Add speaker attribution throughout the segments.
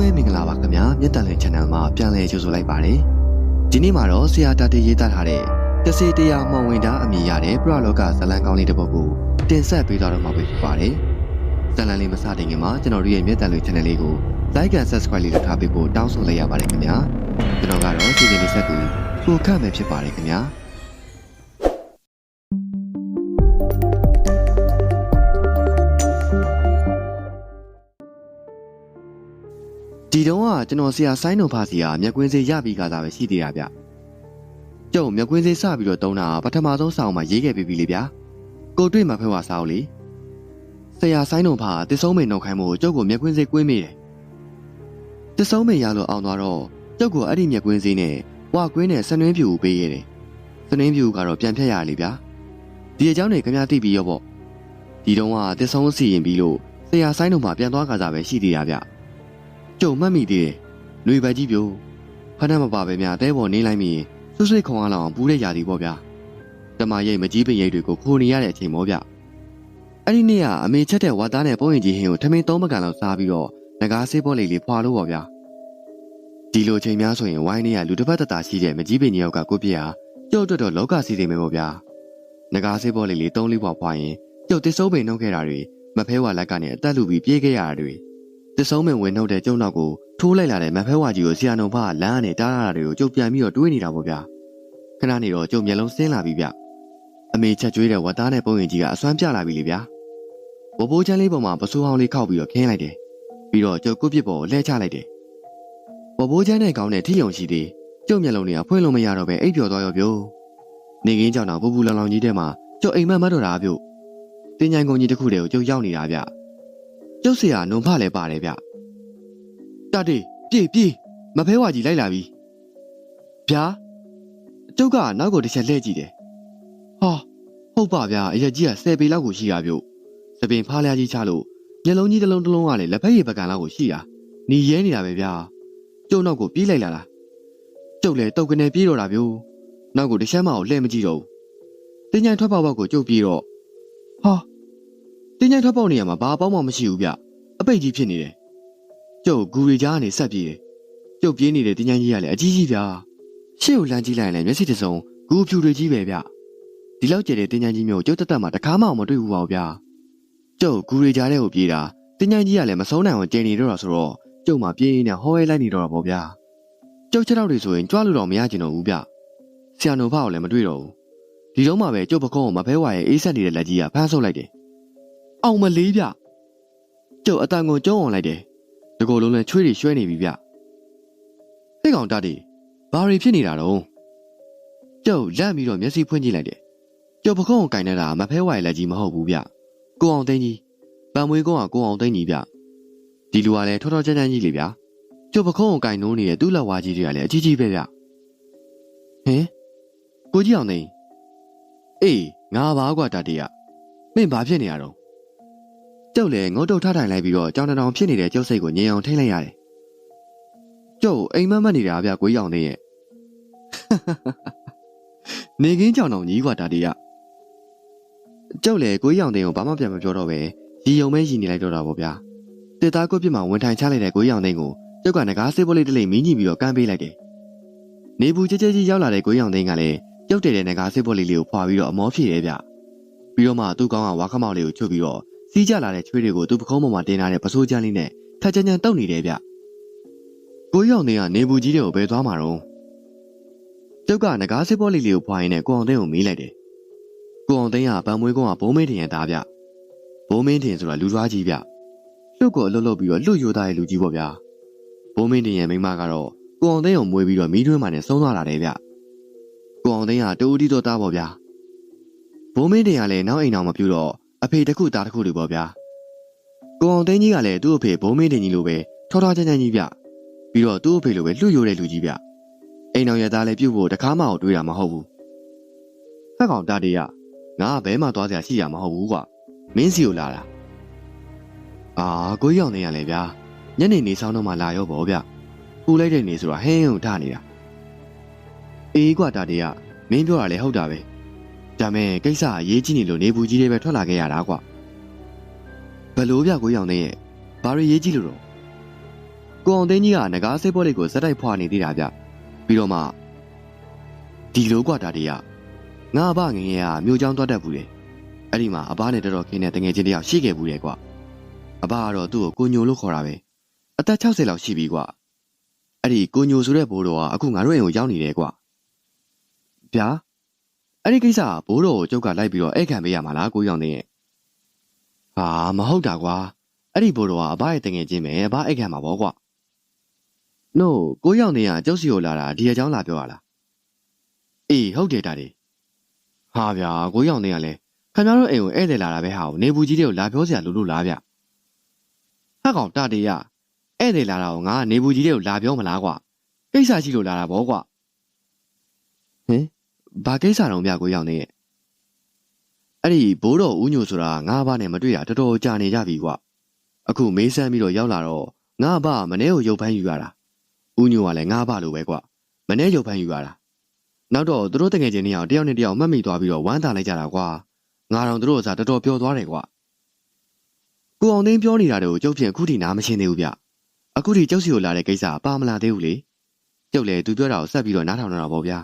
Speaker 1: လုံးပဲမင်္ဂလာပါခင်ဗျာမြတ်တန်လင်း channel မှာပြန်လည်ကြိုဆိုလိုက်ပါတယ်ဒီနေ့မှာတော့ဆရာတာတေရေးသားထားတဲ့တစေတရားမောင်ဝင်တာအမည်ရတဲ့ပရလောကဇလံကောင်းလေးတစ်ပုဒ်ကိုတင်ဆက်ပေးသွားတော့မှာဖြစ်ပါတယ်ဇလံလေးမစတင်ခင်မှာကျွန်တော်တို့ရဲ့မြတ်တန်လင်း channel လေးကို like and subscribe လေးလုပ်ထားပေးဖို့တောင်းဆိုလိုက်ရပါတယ်ခင်ဗျာကျွန်တော်ကတော့စီစဉ်လေးဆက်သူကိုခန့်မယ်ဖြစ်ပါတယ်ခင်ဗျာ တုန်းကကျွန်တော်ဆရာဆိုင်းတော်ဖာစီကမြက်ကွင်းစေးရပြီးကစားပဲရှိသေးတာဗျ။ကျုပ်မြက်ကွင်းစေးစပြီးတော့တုံးတာပထမဆုံးစာအုပ်မှာရေးခဲ့ပြီးပြီလေဗျာ။ကိုတွေ့မှာဖဲဝါစာအုပ်လေ။ဆရာဆိုင်းတော်ဖာတစ်ဆုံးမိန်နှုတ်ခိုင်းမှုကျုပ်ကိုမြက်ကွင်းစေးကွင်းမိတယ်။တစ်ဆုံးမိန်ရလို့အောင်သွားတော့ကျုပ်ကအဲ့ဒီမြက်ကွင်းစေးနဲ့ဝါကွင်းနဲ့စနွင်းပြူကိုပေးရတယ်။စနွင်းပြူကတော့ပြန်ဖြတ်ရလေဗျာ။ဒီအကြောင်းတွေခင်ဗျားသိပြီးရောပေါ့။ဒီတုန်းကတစ်ဆုံးစီရင်ပြီးလို့ဆရာဆိုင်းတော်ဖာပြန်သွားကစားပဲရှိသေးတာဗျ။ ကြုံမှတ်မိသေးတယ်။လွေပဲကြီးပြိုဖက်နှက်မပါပဲများအဲပေါ်နေလိုက်မိဆွဆွခုံအားလောင်ပူးတဲ့ຢာဒီပေါ့ဗျာ။တမရိတ်မကြီးပင်ရိတ်တွေကိုခိုနေရတဲ့အချိန်ပေါ့ဗျ။အဲ့ဒီနေ့ကအမေချက်တဲ့ဝါသားနဲ့ပုံရင်ကြီးဟင်းကိုထမင်းသုံးပကံလောက်စားပြီးတော့ငကားဆေးပေါ်လေးလေးဖွာလို့ပေါ့ဗျာ။ဒီလိုချိန်များဆိုရင်ဝိုင်းနေရလူတစ်ဖက်တသာရှိတဲ့မကြီးပင်ကြီးယောက်ကကိုပြည့်ဟာကြောက်တွတ်တော့လောကစီးစိမ်ပဲပေါ့ဗျာ။ငကားဆေးပေါ်လေးလေးသုံးလေးပွားဖွာရင်ကြောက်တစ်စုံပင်နှုတ်ခဲ့တာတွေမဖဲဝါလက်ကနေအသက်လူပြီးပြေးခဲ့ရတာတွေ။ တဆုံးမင်ဝင်နှုတ်တဲ့ကျုံနောက်ကိုထိုးလိုက်လာတဲ့မဖဲဝါကြီးကိုဆရာနှုံဖကလမ်းကနေတားရတာတွေကိုကျုပ်ပြန်ပြီးတော့တွေးနေတာပေါ့ဗျာခဏနေတော့ကျုပ်မျက်လုံးဆင်းလာပြီဗျအမေချက်ကျွေးတဲ့ဝတ်သားနဲ့ပုံရင်ကြီးကအစွမ်းပြလာပြီလေဗျာဘဘိုးချမ်းလေးပေါ်မှာပစိုးအောင်လေးခောက်ပြီးတော့ခင်းလိုက်တယ်ပြီးတော့ကျုပ်ကုတ်ပစ်ပေါ်ကိုလှဲချလိုက်တယ်ဘဘိုးချမ်းနဲ့ကောင်းတဲ့ထိယုံရှိသေးကျုပ်မျက်လုံးတွေကဖွင့်လို့မရတော့ပဲအိပ်ပျော်သွားရောဗျို့နေကင်းကြောင်တော့ပူပူလောင်လောင်ကြီးထဲမှာကျုပ်အိမ်မက်မတ်တော့တာဗျို့တင်းချိုင်ကုန်ကြီးတစ်ခုတည်းကိုကျုပ်ရောက်နေတာဗျ ကျုပ်ဆရာနုံဖလည်းပါတယ်ဗျတတေပြေးပြေးမဖဲဝါကြီးလိုက်လာပြီဗျာကျုပ်ကနောက်ကိုတစ်ချက်လှည့်ကြည့်တယ်ဟာဟုတ်ပါဗျာအရက်ကြီးက10ပေလောက်ကိုရှိတာပြုတ်သပင်ဖားလျားကြီးချလို့မျက်လုံးကြီးတစ်လုံးတစ်လုံးကလည်းလက်ဖက်ရည်ပကံလောက်ကိုရှိတာညီရဲနေတာပဲဗျာကျုပ်နောက်ကိုပြေးလိုက်လာလားကျုပ်လည်းတုတ်ကနေပြေးတော့တာပြုတ်နောက်ကိုတစ်ချက်မှကိုလှည့်မကြည့်တော့ဘူးတင်းញိုင်ထွက်ပေါက်ပေါက်ကိုကျုပ်ပြေးတော့ဟာ တင်းញိုင်ထွက်ပေါက်နေရာမှာဘာအပေါင်းမှမရှိဘူးဗျအပိတ်ကြီးဖြစ်နေတယ်ကျုပ်ဂူရီကြားကနေဆက်ပြေးတယ်။ကျုပ်ပြေးနေတဲ့တင်းချမ်းကြီးကလည်းအကြီးကြီးဗျာ။ရှေ့ကိုလမ်းကြည့်လိုက်ရင်လည်းမျက်စိတစ်စုံဂူဖြူတွေကြီးပဲဗျ။ဒီလောက်ကျယ်တဲ့တင်းချမ်းကြီးမျိုးကျုပ်တက်တက်မှတကားမှမတွေ့ဘူးပါဘူးဗျာ။ကျုပ်ဂူရီကြားထဲကိုပြေးတာတင်းချမ်းကြီးကလည်းမဆုံးနိုင်အောင်ကျင်နေတော့တာဆိုတော့ကျုပ်မှပြေးရင်းနဲ့ဟောရဲလိုက်နေတော့တာပေါ့ဗျာ။ကျုပ်ချက်တော့တွေဆိုရင်ကြွားလို့တော့မရကျင်တော့ဘူးဗျ။ဆရာနိုဖာကိုလည်းမတွေ့တော့ဘူး။ဒီတော့မှပဲကျုပ်ပကုံးကိုမဖဲဝါရဲ့အေးဆက်နေတဲ့လက်ကြီးကဖမ်းဆုပ်လိုက်တယ်။ အောင်မလေးဗျ။ကျုပ်အတန်ကိုကျုံးအောင်လိုက်တယ်တကောလုံးလဲချွေးတွေရွှဲနေပြီဗျဟဲ့ကောင်တတ်ဒီဘာတွေဖြစ်နေတာတော့ကျုပ်လက်ပြီးတော့မျက်စိဖွင့်ကြည့်လိုက်တယ်ကျုပ်ပခုံးကိုကင်နေတာမဖဲဝိုင်လက်ကြီးမဟုတ်ဘူးဗျကိုအောင်သိန်းကြီးပံမွေးကုန်းကကိုအောင်သိန်းကြီးဗျဒီလူကလည်းထောထောချမ်းချမ်းကြီးလေဗျာကျုပ်ပခုံးကိုကင်နိုးနေတဲ့သူ့လက်ဝါးကြီးတွေကလည်းအကြီးကြီးပဲဗျဟင်ကိုကြီးအောင်သိန်းအေးငါပါကွာတတ်တရမင်းဘာဖြစ်နေရတော့ ကျုပ်လည်းငုတ်တုတ်ထထိုင်လိုက်ပြီးတော့ကြောင်တောင်ဖြစ်နေတဲ့ကျုပ်စိတ်ကိုငြိမ်အောင်ထိမ့်လိုက်ရတယ်။ကျုပ်အိမ်မက်မက်နေတာဗျကိုကြီးအောင်နေရဲ့။နေကင်းကြောင်တောင်ကြီးกว่าတာတီရ။ကျုပ်လည်းကိုကြီးအောင်တင်းကိုဘာမှပြန်မပြောတော့ပဲရီယုံမဲရီနေလိုက်တော့တာပေါ့ဗျာ။တစ်သားကိုပြစ်မှဝင်ထိုင်ချလိုက်တဲ့ကိုကြီးအောင်တင်းကိုကျုပ်ကငကားဆေးပိုးလေးတစ်လိမ့်မင်းကြီးပြီးတော့ကမ်းပေးလိုက်တယ်။နေဘူးကြဲကြဲကြီးရောက်လာတဲ့ကိုကြီးအောင်တင်းကလည်းကျုပ်တည်တဲ့ငကားဆေးပိုးလေးလေးကိုဖွာပြီးတော့အမောဖြည့်ရဲဗျ။ပြီးတော့မှသူ့ကောင်းကဝါခမောက်လေးကိုချုပ်ပြီးတော့ စီးကြလာတဲ့ချွေးတွေကိုသူ့ပခုံးပေါ်မှာတင်ထားတဲ့ပစိုးချမ်းလေးနဲ့ခက်ချမ်းချမ်းတုပ်နေတယ်ဗျ။ကိုရောက်နေကနေဘူးကြီးတွေကိုဘယ်သွားမှာတော့ကျုပ်ကငကားစစ်ဘောလေးလေးကိုဖွာရင်းနဲ့ကိုအောင်သိန်းကိုမေးလိုက်တယ်။ကိုအောင်သိန်းကဗံမွေးကုန်းကဘိုးမင်းတင်ရဲ့သားဗျ။ဘိုးမင်းတင်ဆိုတာလူသွားကြီးဗျ။လှုပ်ကိုအလွတ်လွတ်ပြီးတော့လှုပ်ရိုးသားရဲ့လူကြီးပေါ့ဗျာ။ဘိုးမင်းတင်ရဲ့မိန်းမကတော့ကိုအောင်သိန်းကိုမွေးပြီးတော့မိတွင်းမှနဲ့ဆုံးသွားလာတယ်ဗျ။ကိုအောင်သိန်းကတူတီတော်သားပေါ့ဗျာ။ဘိုးမင်းတင်ကလည်းနောက်အိမ်အောင်မပြူတော့ အဖေတစ်ခုသားတစ်ခုတွေပေါ့ဗျာကိုအောင်သိန်းကြီးကလည်းသူ့အဖေဘုံမင်းတင်ကြီးလိုပဲထောထောချမ်းချမ်းကြီးဗျပြီးတော့သူ့အဖေလိုပဲလှူရိုးတဲ့လူကြီးဗျအိမ်အောင်ရသားလည်းပြုတ်ဖို့တကားမှအောင်တွေးတာမဟုတ်ဘူးဖက်ကောင်တတေးရငါကဘဲမှသွားစရာရှိရမဟုတ်ဘူးကွာမင်းစီကိုလာတာအာကိုကြီးအောင်သိန်းရလေဗျာညနေနေဆောင်တော့မှလာရောဗောဗျပူလိုက်တဲ့နေဆိုတာဟင်းဟင်းထနေတာအေးကွာတတေးရမင်းပြောတာလည်းဟုတ်တာပဲ ဒါမဲ့ကိစ္စအရေးကြီးနေလို့နေဘူးကြီးတွေပဲထွက်လာခဲ့ရတာကွာဘလို့ဗျကိုရောင်နေရဲ့ဘာတွေရေးကြည့်လို့တော့ကိုအောင်သိန်းကြီးကငကားစိတ်ပွဲလေးကိုစက်တိုက်ဖွာနေသေးတာဗျပြီးတော့မှဒီလိုကွာဒါတည်းကငါအဘငယ်ငယ်ကမြို့ချောင်းသွားတတ်ဘူးလေအဲ့ဒီမှာအဘနဲ့တော်တော်ခင်းတဲ့တငယ်ချင်းတယောက်ရှိခဲ့ဘူးလေကွာအဘကတော့သူ့ကိုကိုညိုလို့ခေါ်တာပဲအသက်60လောက်ရှိပြီကွာအဲ့ဒီကိုညိုဆိုတဲ့ဘိုးတော်ကအခုငါတို့အိမ်ကိုရောက်နေတယ်ကွာဗျာ အဲ့ဒီကိစ္စကဘိုးတော်ကိုကျုပ်ကလိုက်ပြီးတော့အဲ့ခံပေးရမှာလားကိုရောက်နေရဲ့ဟာမဟုတ်တာကွာအဲ့ဒီဘိုးတော်ကအဘရဲ့တငယ်ချင်းပဲအဘအဲ့ခံမှာပေါ့ကွာ no ကိုရောက်နေရကျုပ်စီကိုလာတာဒီအကြောင်းလာပြောရလားအေးဟုတ်တယ်တာဒီဟာဗျာကိုရောက်နေရလဲခင်ဗျားတို့အိမ်ကိုဧည့်သည်လာတာပဲဟာကိုနေဘူးကြီးတွေကိုလာပြောစရာလိုလို့လားဗျဟာကောင်တာတေရဧည့်သည်လာတာကိုငါကနေဘူးကြီးတွေကိုလာပြောမလားကွာကိစ္စရှိလို့လာတာဗောကွာဟင် ဘာကိစ္စတော့ဗျကိုရောက်နေရဲ့အဲ့ဒီဘိုးတော်ဦးညိုဆိုတာငါးဘားနဲ့မတွေ့တာတော်တော်ကြာနေကြပြီကွာအခုမေးဆန်းပြီးတော့ရောက်လာတော့ငါ့ဘာမနေ့ကိုရုပ်ဖမ်းယူရတာဦးညိုကလည်းငါ့ဘာလိုပဲကွာမနေ့ရုပ်ဖမ်းယူရတာနောက်တော့သူတို့တငယ်ချင်းတွေအောင်တယောက်နဲ့တယောက်မှတ်မိသွားပြီးတော့ဝမ်းသာလိုက်ကြတာကွာငါတော့သူတို့ကစားတော်တော်ပျော်သွားတယ်ကွာကိုအောင်သိန်းပြောနေတာတွေကိုကျုပ်ဖြင့်အခုထိနားမရှင်းသေးဘူးဗျအခုထိကျုပ်စီကိုလာတဲ့ကိစ္စပါမလာသေးဘူးလေကျုပ်လည်းသူပြောတာကိုဆက်ပြီးတော့နားထောင်နေတာပေါ့ဗျာ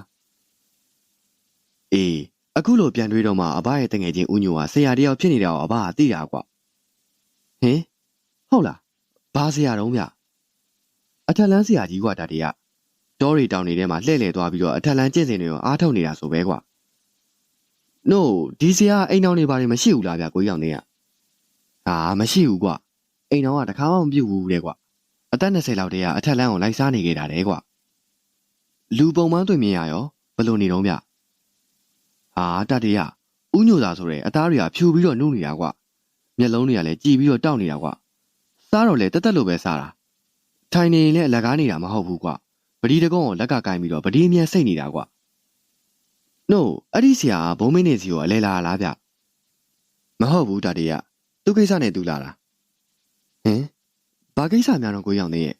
Speaker 1: အေးအခုလိုပြန်တွေးတော့မှအဘရဲ့တငယ်ချင်းဦးညိုကဆရာတယောက်ဖြစ်နေတာကိုအဘကသိတာကွာဟင်ဟုတ်လားဘာဆရာတုံးဗျအထက်လန်းဆရာကြီးကွာဒါတည်းကတောရီတောင်တွေထဲမှာလှည့်လည်သွားပြီးတော့အထက်လန်းကျင့်စဉ်တွေကိုအားထုတ်နေတာဆိုပဲကွာ no ဒီဆရာအိမ်တော်တွေဘာတွေမရှိဘူးလားဗျကိုကြီးအောင်နေကဟာမရှိဘူးကွာအိမ်တော်ကတခါမှမပြုတ်ဘူးတဲ့ကွာအသက်20လောက်တည်းကအထက်လန်းကိုလိုက်စားနေခဲ့တာတဲ့ကွာလူပုံမှန်တွေ့မြင်ရရောဘယ်လိုနေတော့ဗျ ဟာတတည်းကဥညိုသာဆိုတဲ့အသားတွေကဖြူပြီးတော့နှုတ်နေတာကွာမျက်လုံးတွေကလည်းကြည်ပြီးတော့တောက်နေတာကွာစားတော့လေတက်တက်လို့ပဲစားတာထိုင်နေရင်လည်းအလကားနေတာမဟုတ်ဘူးကွာပဒီတကုန်းကိုလက်ကကင်ပြီးတော့ပဒီအမြတ်စိတ်နေတာကွာ no အဲ့ဒီဆရာကဘုံမင်းနေစီကိုအလဲလာလားဗျမဟုတ်ဘူးတာတေးကသူ့ကိစ္စနဲ့သူလာတာဟင်ဘာကိစ္စများတော့ကိုရောက်နေရဲ့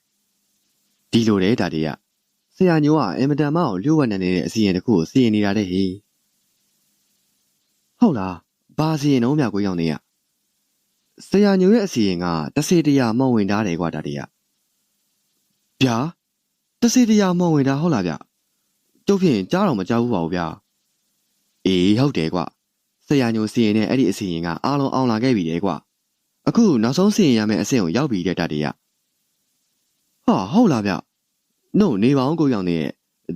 Speaker 1: ဒီလိုတဲ့တာတေးကဆရာညိုကအင်မတန်မအောင်လျှို့ဝှက်နေတဲ့အစီရင်တစ်ခုကိုစီရင်နေတာတဲ့ဟေး ဟုတ်လားဘာစီရင်တော့မြကိုရောက်နေရဆရာညိုရဲ့အစီရင်ကတစေတရာမော်ဝင်ထားတယ်ကွာတာတေးကဗျာတစေတရာမော်ဝင်ထားဟုတ်လားဗျကျုပ်ဖြင့်ကြားတော့မကြားဘူးပါဘူးဗျာအေးဟုတ်တယ်ကွာဆရာညိုစီရင်နဲ့အဲ့ဒီအစီရင်ကအားလုံးအောင်လာခဲ့ပြီတဲ့ကွာအခုနောက်ဆုံးစီရင်ရမယ့်အဆင့်ကိုရောက်ပြီတဲ့တတည်းကဟာဟုတ်လားဗျနို့နေပါအောင်ကိုရောက်နေရဲ့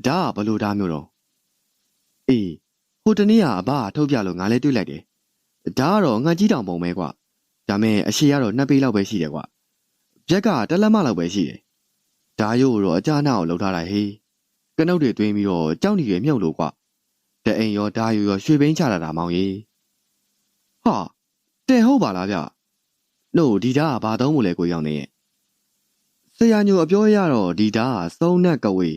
Speaker 1: ဒါကဘလို့ဒါမျိုးတော့အေး ဟိုတနေ့ကအဘကထုတ်ပြလို့ငါလည်းတွေ့လိုက်တယ်ဒါကတော့ငှက်ကြီးတောင်ပုံပဲကွာဒါမဲ့အရှိကတော့နှစ်ပေလောက်ပဲရှိတယ်ကွာပြက်ကတလက်မလောက်ပဲရှိတယ်ဒါရိုးတော့အကြနာကိုလှုပ်ထားတာဟေးကနုတ်တွေသွင်းပြီးတော့ကြောက်နေရမြုပ်လို့ကွာတအိမ်ရောဓာယူရောရွှေဘိန်းချလာတာမောင်ကြီးဟာတဲ့ဟုတ်ပါလားဗျလို့ဒီဓာကဘာသုံးမို့လဲကိုရောက်နေရဲ့ဆရာညိုအပြောရတော့ဒီဓာကစုံနက်ကဝေ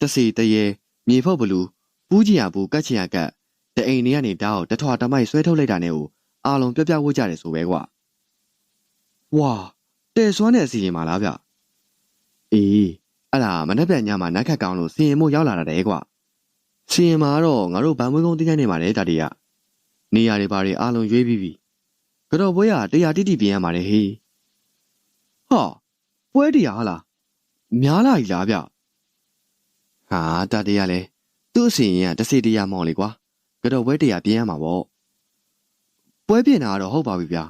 Speaker 1: တစီတရေမြေဖုတ်ဘလူးပူးချင်ရဘူးကတ်ချင်ရကတ် တအိမ်လေးကနေဓာကိုတထွာတမိုက်ဆွဲထုတ်လိုက်တာနဲ့ကိုအားလုံးပြပြဝတ်ကြတယ်ဆိုပဲကွာဝါတဲ့စွမ်းတဲ့အစီရင်ပါလားဗျအေးအဲ့ဒါမနေ့ပြန်ညမှာနက်ခတ်ကောင်းလို့စီရင်မို့ရောက်လာတာတဲ့ကွာစီရင်မှာတော့ငါတို့ဗန်မွေးကုန်းတင်းတိုင်းနေမှာလေတာတီကနေရာတွေဘာတွေအားလုံးရွေးပြီးပြီကတော့ပွဲကတရားတိတိပြင်ရမှာလေဟေးဟာပွဲတရားဟာလားများလာ ਈ လားဗျဟာတာတီကလည်းသူ့အစီရင်ကတစ်စီတရားမောင်းလေကွာ ကတော့ပွဲတရားပြင်ရမှာပေါ့ပွဲပြင်တာကတော့ဟုတ်ပါပြီဗျာ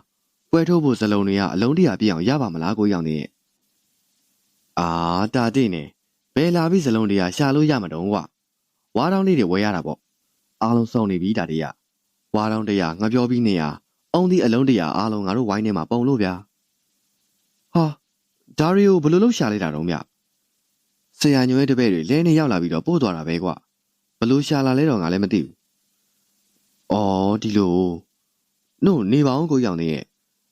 Speaker 1: ပွဲထိုးဖို့စလုံးတွေကအလုံးတရာပြင်အောင်ရပါမလားကိုရောက်နေရဲ့အာတာတိနေဘယ်လာပြီးစလုံးတရားရှာလို့ရမှာတုံးကွာဝါတောင်းလေးတွေဝဲရတာပေါ့အားလုံးစုံနေပြီဒါတည်းရဝါတောင်းတရားငါပြောပြီးနေရအုံဒီအလုံးတရားအားလုံးငါတို့ဝိုင်းထဲမှာပုံလို့ဗျာဟာဒါရီကိုဘယ်လိုလုပ်ရှာလိုက်တာတုံးဗျဆရာညွှဲတပည့်တွေလဲနေရောက်လာပြီးတော့ပို့သွားတာပဲကွာဘယ်လိုရှာလာလဲတော့ငါလည်းမသိဘူး အော်ဒီလိုနို့နေပါအောင်ကိုရောက်နေရဲ့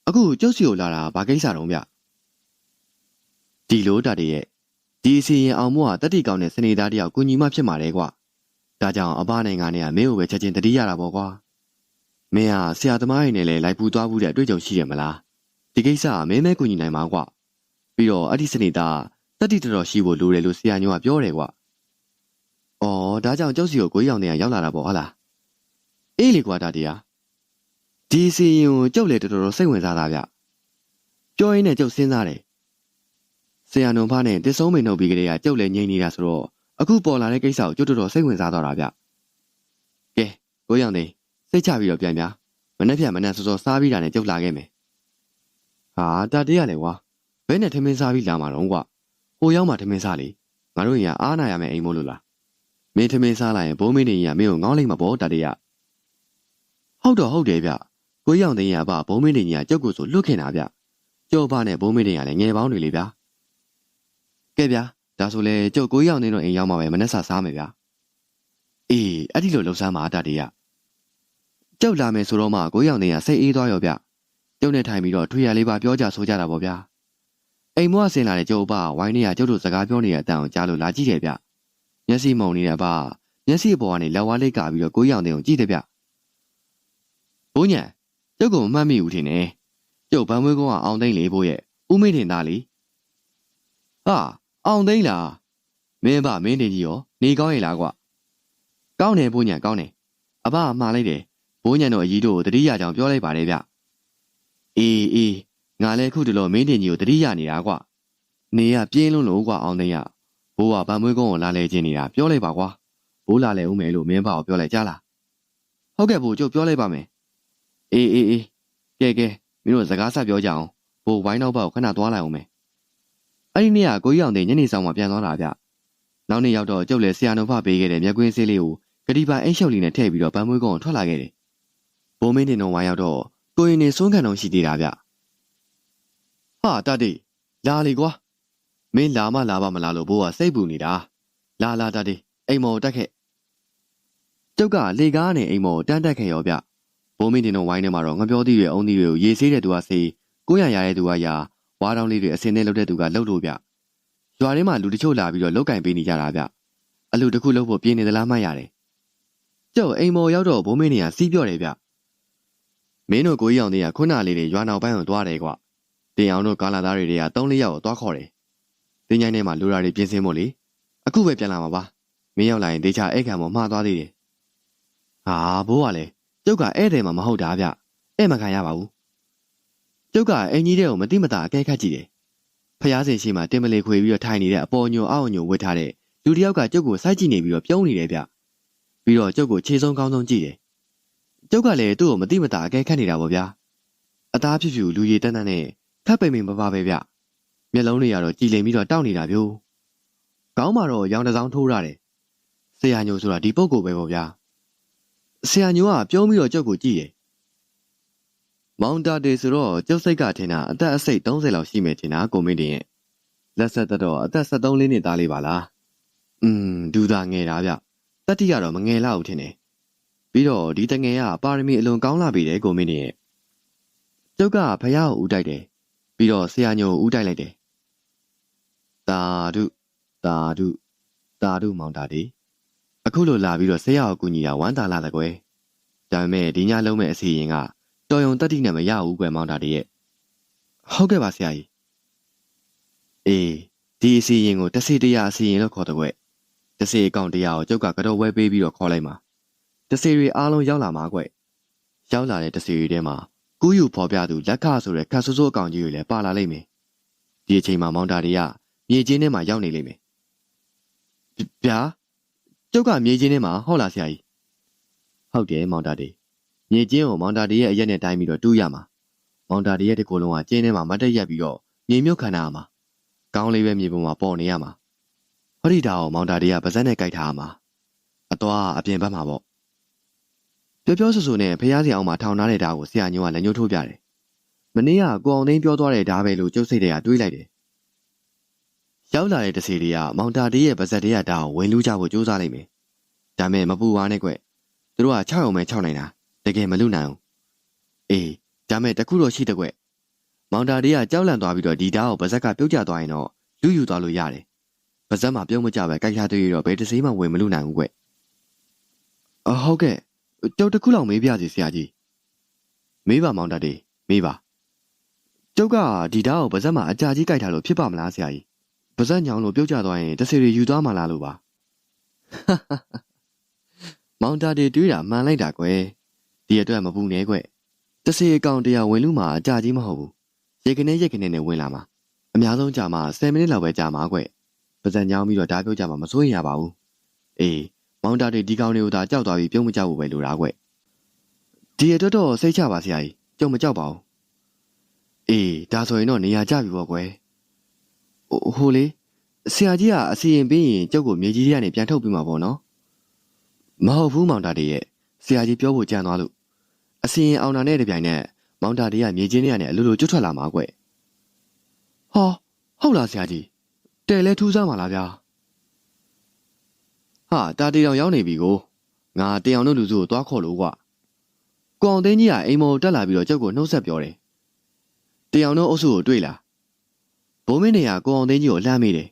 Speaker 1: အခုကျုပ်စီကိုလာတာဘာကိစ္စတုံးဗျဒီလိုတာတည်းရဲ့ဒီအစီရင်အောင်မို့ဟာတတိကောင်းတဲ့စနေသားတယောက်ကုညီမဖြစ်มาတယ်ကွာဒါကြောင့်အဘနိုင်ငံနဲ့ကမင်းကိုပဲချက်ချင်းတတိရတာပေါ့ကွာမင်းဟာဆရာသမားတွေနဲ့လည်းလိုက်ပူသွားဘူးတဲ့အတွေ့အကြုံရှိရမလားဒီကိစ္စကမင်းမဲကုညီနိုင်မှာကွာပြီးတော့အဲ့ဒီစနေသားတတိတော်တော်ရှိဖို့လိုတယ်လို့ဆရာညိုကပြောတယ်ကွာအော်ဒါကြောင့်ကျောက်စီကိုကိုကြီးအောင်နေရရောက်လာတာပေါ့ဟုတ်လား အေးလေကွာဒါတရားဒီအစီရင်ကိုကျုပ်လည်းတော်တော်စိတ်ဝင်စားတာဗျပြောရင်းနဲ့ကျုပ်စဉ်းစားတယ်ဆဆရာနုံဖားနဲ့တစ်ဆုံးမင်နှုတ်ပြီးကလေးကကျုပ်လည်းငြိမ်နေတာဆိုတော့အခုပေါ်လာတဲ့ကိစ္စကိုကျုပ်တော်တော်စိတ်ဝင်စားတော့တာဗျကဲကိုရောင်သိန်းစိတ်ချပြီးတော့ပြန်ဗျာမနေ့ဖြန်မနေ့စောစောစားပြီးတာနဲ့ကျုပ်လာခဲ့မယ်ဟာတာတေးရလေကွာဘယ်နဲ့ထမင်းစားပြီးလာမှာတော့ကွာဟိုရောက်မှထမင်းစားလေငါတို့ရင်အားနာရမယ်အိမ်မို့လို့လားမင်းထမင်းစားလိုက်ရင်ဘိုးမင်းနေရင်မင်းကိုငေါလိုက်မှာပေါ့တာတေးရ ဟုတ်တော့ဟုတ်တယ်ဗျကိုရောင်သိန်းရပါဘိုးမင်းနေကြီးကကျုပ်ကိုဆိုလွတ်ခင်တာဗျကျုပ်ဘာနဲ့ဘိုးမင်းနေရလည်းငယ်ပေါင်းနေလေဗျာကဲဗျာဒါဆိုလဲကျုပ်ကိုရောက်နေတော့အိမ်ရောက်မှာပဲမနေ့စာစားမယ်ဗျာအေးအဲ့ဒီလိုလှုပ်ရှားမှာအတတည်းရကျုပ်လာမယ်ဆိုတော့မှကိုရောက်နေရစိတ်အေးသွားရောဗျကျုပ်နဲ့ထိုင်ပြီးတော့ထွေရလေးပါပြောကြဆိုကြတာပေါ့ဗျာအိမ်မွားဆင်းလာတဲ့ကျုပ်အပဝိုင်းနေရကျုပ်တို့စကားပြောနေတဲ့အတန်ကိုကြားလို့လာကြည့်တယ်ဗျမျက်စိမှုံနေတဲ့အပမျက်စိအပေါ်ကနေလက်ဝါးလေးကာပြီးတော့ကိုရောက်နေကိုကြည့်တယ်ဗျ ဘိုးညံကျုပ်ကမမှတ်မိဘူးထင်တယ်ကျုပ်ဗန်ဝဲကုန်းကအောင်သိမ့်လေးဖို့ရဲ့ဦးမေးတင်သားလीဟာအောင်သိန်းလားမင်းဗမင်းနေကြီးရောနေကောင်းရဲ့လားကွကောင်းတယ်ဘိုးညံကောင်းတယ်အဘအမှားလိုက်တယ်ဘိုးညံတို့အကြီးတို့ကိုတတိယကြောင်ပြောလိုက်ပါတယ်ဗျအေးအေးငါလည်းခုတလောမင်းတင်ကြီးကိုတတိယနေတာကွနေရပြင်းလုံးလို့ကွာအောင်သိန်းရဘိုးကဗန်မွေးကုန်းကိုလာလဲခြင်းနေတာပြောလိုက်ပါကွာဘိုးလာလဲဦးမယ်လို့မင်းဗကိုပြောလိုက်ကြလားဟုတ်ကဲ့ဘိုးကျုပ်ပြောလိုက်ပါမယ် အေးအေးအေးကဲကဲမင်းတို့စကားဆက်ပြောကြအောင်ဘိုးဝိုင်းတော့ဘောက်ခဏသွားလိုက်အောင်မယ်အဲ့ဒီနေ့ကကိုကြီးအောင်တဲ့ညနေဆောင်မှပြန်သွားတာဗျ။နောက်နေ့ရောက်တော့ကျုပ်လည်းဆရာနှုတ်ဖပေးခဲ့တဲ့မြက်ကွင်းဆေးလေးကိုဂတိပါအိတ်လျှောက်လေးနဲ့ထည့်ပြီးတော့ဗန်မွေးကုန်းကိုထွက်လာခဲ့တယ်။ဘိုးမင်းတင်တော်ဝိုင်းရောက်တော့ကိုရင်နေစွန်းခံတော်ရှိသေးတာဗျ။ဟာတတိလာလေကွာ။မင်းလာမလာပါမလားလို့ဘိုးကစိတ်ပူနေတာ။လာလာတတိအိမ်မော်တက်ခဲ့။ကျုပ်ကလေကားနဲ့အိမ်မော်တန်းတက်ခဲ့ရောဗျ။ ဘိုးမင်းတင်တော်ဝိုင်းထဲမှာတော့ငပြောသီးရဲ့အုံသီးတွေကိုရေဆေးတဲ့သူကဆေးကိုရရတဲ့သူကရာဝါးတောင်းလေးတွေအစင်းနဲ့လှုပ်တဲ့သူကလှုပ်လို့ဗျ။ရွာထဲမှာလူတချို့လာပြီးတော့လောက်ကင်ပေးနေကြတာဗျ။အလူတစ်ခုလှုပ်ဖို့ပြင်းနေသလားမှတ်ရတယ်။ကျုပ်အိမ်မော်ရောက်တော့ဘိုးမင်းနေရစီးပြော့တယ်ဗျ။မင်းတို့ကိုကြီးအောင်တွေကခုနလေးတွေရွာနောက်ပိုင်းကိုသွားတယ်ကွ။တင်အောင်တို့ကာလာသားတွေတွေက၃-၄ယောက်ကိုသွားခေါ်တယ်။တင်းချိုင်းထဲမှာလူရာတွေပြင်းစင်းမို့လေ။အခုပဲပြန်လာမှာပါ။မင်းရောက်လာရင်ဒေချာဧည့်ခံပေါ်မှားသွားသေးတယ်။ဟာဘိုးကလည်း ကျုပ်ကဧည့်သည်မှမဟုတ်တာဗျ။ဧည့်မခံရပါဘူး။ကျုပ်ကအင်ကြီးတဲ့ကိုမတိမတာအကဲခတ်ကြည့်တယ်။ဖျားစင်ရှိမှတင်မလေးခွေပြီးတော့ထိုင်နေတဲ့အပေါ်ညိုအောက်ညိုဝတ်ထားတဲ့လူတစ်ယောက်ကကျုပ်ကိုစိုက်ကြည့်နေပြီးတော့ပြုံးနေတယ်ဗျ။ပြီးတော့ကျုပ်ကိုခြေဆုံးကောင်းဆုံးကြည့်တယ်။ကျုပ်ကလည်းသူ့ကိုမတိမတာအကဲခတ်နေတာပေါ့ဗျာ။အသားဖြူဖြူလူရည်တန်းတန်းနဲ့ခပ်ပိန်ပိန်ပပပဲဗျ။မျက်လုံးတွေကတော့ကြည်လိမ်ပြီးတော့တောက်နေတာဗျို့။ခေါင်းမှာတော့ရောင်တစောင်းထိုးရတယ်။ဆရာညိုဆိုတာဒီပုဂ္ဂိုလ်ပဲပေါ့ဗျာ။ ဆရာညိုကပြုံးပြီးတော့ကျုပ်ကိုကြည့်တယ်။မောင်တာတေဆိုတော့ကျုပ်စိတ်ကထင်တာအသက်အစိတ်30လောက်ရှိမယ်ထင်တာကိုမင်းတင်ရဲ့လက်ဆက်သက်တော့အသက်73လေးနှစ်သားလေးပါလား။อืมဒူသာငယ်တာဗျ။တက်တိကတော့မငယ်လောက်ဘူးထင်တယ်။ပြီးတော့ဒီတငယ်ကပါရမီအလွန်ကောင်းလာပြီတဲ့ကိုမင်းတင်ရဲ့ကျုပ်ကဖယားကိုဦးတိုက်တယ်။ပြီးတော့ဆရာညိုကိုဦးတိုက်လိုက်တယ်။တာဓုတာဓုတာဓုမောင်တာတေ အခုလိုလာပြီးတော့ဆရာကိုကူညီတာဝမ်းသာလာတယ်ကွယ်။ဒါပေမဲ့ဒီညလုံးမဲ့အစီရင်ကတော်ယုံတက်တိနဲ့မရဘူးကွယ်မောင်တာတေရဲ့ဟုတ်ကဲ့ပါဆရာကြီးအေးဒီအစီရင်ကိုတစ်စီတရားအစီရင်လို့ခေါ်တော့ကွယ်တစ်စီအကောင့်တရားကိုကျုပ်ကကတော့ဝဲပေးပြီးတော့ခေါ်လိုက်မှာတစ်စီတွေအားလုံးရောက်လာမှာကွယ်ရောက်လာတဲ့တစ်စီတွေထဲမှာကူးယူဖော်ပြသူလက်ခဆိုတဲ့ခတ်ဆိုးဆိုးအကောင်ကြီးတွေလည်းပါလာလိမ့်မယ်ဒီအချိန်မှာမောင်တာတွေကမြေချင်းထဲမှာရောက်နေလိမ့်မယ်ဗျာ ကျုပ်ကမြေချင်းထဲမှာဟုတ်လားဆရာကြီးဟုတ်တယ်မောင်တာတွေမြေကျင်းကိုမောင်တာဒီရဲ့အရက်နဲ့တိုင်းပြီးတော့တူးရမှာမောင်တာဒီရဲ့ဒီကိုယ်လုံးကကျင်းထဲမှာမတ်တက်ရက်ပြီးတော့မြေမြုပ်ခံရမှာကောင်းလေးပဲမြေပုံမှာပေါ်နေရမှာဟောဒီတာကိုမောင်တာဒီကပါဇက်နဲ့ကြိုက်ထားရမှာအသွားအပြင်ဘက်မှာပေါ့ပြောပြောဆိုဆိုနဲ့ဖះစီအောင်မှာထောင်ထားတဲ့ဓာတ်ကိုဆရာညိုကလည်းညှို့ထိုးပြတယ်မနေ့ကကိုအောင်သိန်းပြောသွားတဲ့ဓာတ်ပဲလို့ကျုပ်စိတ်တွေကတွေးလိုက်တယ် ရောက်လာတဲ့တစီတွေကမောင်တာဒီရဲ့ပါဇက်တွေကဓာတ်ကိုဝင်လူးကြဖို့ကြိုးစားလိုက်မယ်ဒါမဲ့မပူပါနဲ့ကွသူတို့က6အောင်ပဲ6နိုင်တာတကယ်မလူနိုင်ဘူးအေးဒါမဲ့တခုတော့ရှိတဲ့ကွမောင်တာတွေကကြောက်လန့်သွားပြီးတော့ဒီဓာတ်ကိုပါဇက်ကပြုတ်ကျသွားရင်တော့လူယူသွားလို့ရတယ်ပါဇက်မှာပြုံးမကြပဲကြိုက်ထားသေးရတော့ဘယ်တစ်စေးမှဝင်မလူနိုင်ဘူးကွအဟုတ်ကဲ့ကြောက်တခုလောက်မေးပြစီဆရာကြီးမေးပါမောင်တာတွေမေးပါကျုပ်ကဒီဓာတ်ကိုပါဇက်မှာအကြာကြီးကြိုက်ထားလို့ဖြစ်ပါမလားဆရာကြီး ပါဇက်ညောင်လို့ပြုတ်ကျသွားရင်တစ်စေတွေယူသွားမှလားလို့ပါမောင်တာတွေတွေးတာမှန်လိုက်တာကွယ်ဒီအတွက်မပူနဲ့ကွတစီအကောင်တရားဝင်လူမှာအကြကြီးမဟုတ်ဘူးရေကနေရေကနေနဲ့ဝင်လာမှာအများဆုံးကြာမှ10မိနစ်လောက်ပဲကြာမှာကွပါဇက်ညောင်းပြီးတော့ဒါပြောကြမှာမစိုးရင်ရပါဘူးအေးမောင်တာတွေဒီကောင်တွေကိုသာကြောက်သွားပြီးပြုံးမကြောက်ဘူးပဲလို့လားကွဒီအတွက်တော့စိတ်ချပါဆရာကြီးကြုံမကြောက်ပါဘူးအေးဒါဆိုရင်တော့နေရာကျပြီပေါ့ကွယ် ဟိုလေဆရာကြီးကအစီရင်ပေးရင်ကျုပ်ကိုမြေကြီးကနေပြန်ထုတ်ပြီးမှာပေါ့နော်မဟုတ်ဘူးမောင်တာတွေရဲ့ဆရာကြီးပြောဖို့ကြံသွားလို့အစီရင်အောင်တာနဲ့တပြိုင်နက်မောင်တာတွေကမြေကြီးတွေကနေအလိုလိုကျွတ်ထွက်လာမှာကွဟောဟုတ်လားဆရာကြီးတဲလဲထူးဆန်းပါလားဗျာဟာတာတီတော်ရောက်နေပြီကိုငါတေအောင်တို့လူစုကိုသွားခေါ်လို့ကွာကိုအောင်သိန်းကြီးကအိမ်မော်တက်လာပြီးတော့ကျုပ်ကိုနှုတ်ဆက်ပြောတယ်တေအောင်တို့အုပ်စုကိုတွေ့လား ဘုံမင်းနေကကိုအောင်သိန်းကြီးကိုလှမ်းမိတယ်